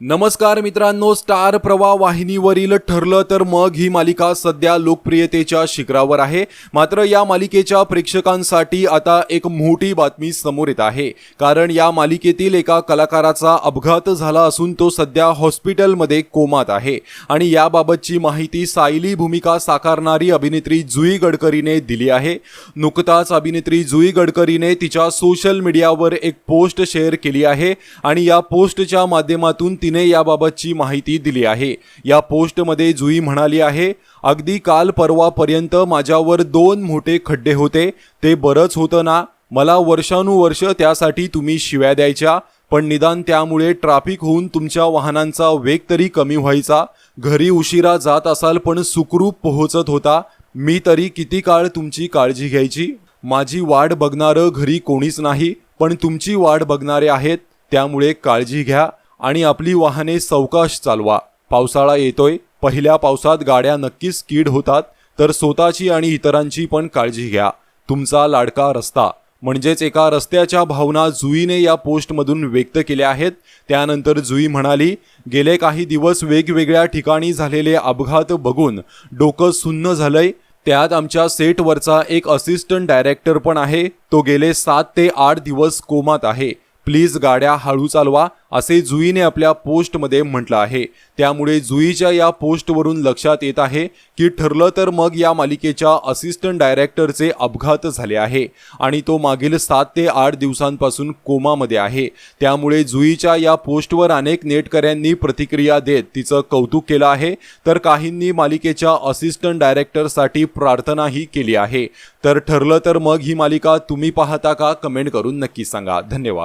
नमस्कार मित्रांनो स्टार प्रवाह वाहिनीवरील ठरलं तर मग ही मालिका सध्या लोकप्रियतेच्या शिखरावर आहे. मात्र या मालिकेच्या प्रेक्षकांसाठी आता एक मोठी बातमी समोर येत आहे. कारण या मालिकेतील एका कलाकाराचा अपघात झाला असून तो सध्या हॉस्पिटलमध्ये कोमात आहे. आणि याबाबतची माहिती सायली भूमिका साकारणारी अभिनेत्री जुई गडकरीने दिली आहे. नुकताच अभिनेत्री जुई गडकरीने तिच्या सोशल मीडियावर एक पोस्ट शेअर केली आहे. आणि या पोस्टच्या माध्यमातून तिने याबाबतची माहिती दिली आहे. या पोस्टमध्ये जुई म्हणाली आहे अगदी काल परवापर्यंत माझ्यावर दोन मोठे खड्डे होते. ते बरंच होतं ना. मला वर्षानुवर्ष त्यासाठी तुम्ही शिव्या द्यायच्या पण निदान त्यामुळे ट्रॅफिक होऊन तुमच्या वाहनांचा वेग तरी कमी व्हायचा. घरी उशिरा जात असाल पण सुखरूप पोहोचत होता. मी तरी किती काळ तुमची काळजी घ्यायची? माझी वाट बघणारं घरी कोणीच नाही पण तुमची वाट बघणारे आहेत. त्यामुळे काळजी घ्या. आणि आपली वाहने सवकाश चालवा. पावसाळा येतोय. पहिल्या पावसात गाड्या नक्कीच कीड होतात तर स्वतःची आणि इतरांची पण काळजी घ्या. तुमचा लाडका रस्ता. म्हणजेच एका रस्त्याच्या भावना जुईने या पोस्टमधून व्यक्त केल्या आहेत. त्यानंतर जुई म्हणाली गेले काही दिवस वेगवेगळ्या ठिकाणी झालेले अपघात बघून डोकं सुन्न झालंय. त्यात आमच्या सेटवरचा एक असिस्टंट डायरेक्टर पण आहे. तो गेले सात ते आठ दिवस कोमात आहे. प्लीज गाड्या हळू चालवा असे जुईने आपल्या पोस्टमध्ये म्हटलं आहे. त्यामुळे जुईच्या या पोस्टवरून लक्षात येत आहे की ठरलं तर मग या मालिकेच्या असिस्टंट डायरेक्टरचे अपघात झाले आहे आणि तो मागील सात ते आठ दिवसांपासून कोमामध्ये आहे. त्यामुळे जुईच्या या पोस्टवर अनेक नेटकऱ्यांनी प्रतिक्रिया देत तिचं कौतुक केलं आहे. तर काहींनी मालिकेच्या असिस्टंट डायरेक्टरसाठी प्रार्थनाही केली आहे. तर ठरलं तर मग ही मालिका तुम्ही पाहता का? कमेंट करून नक्की सांगा. धन्यवाद.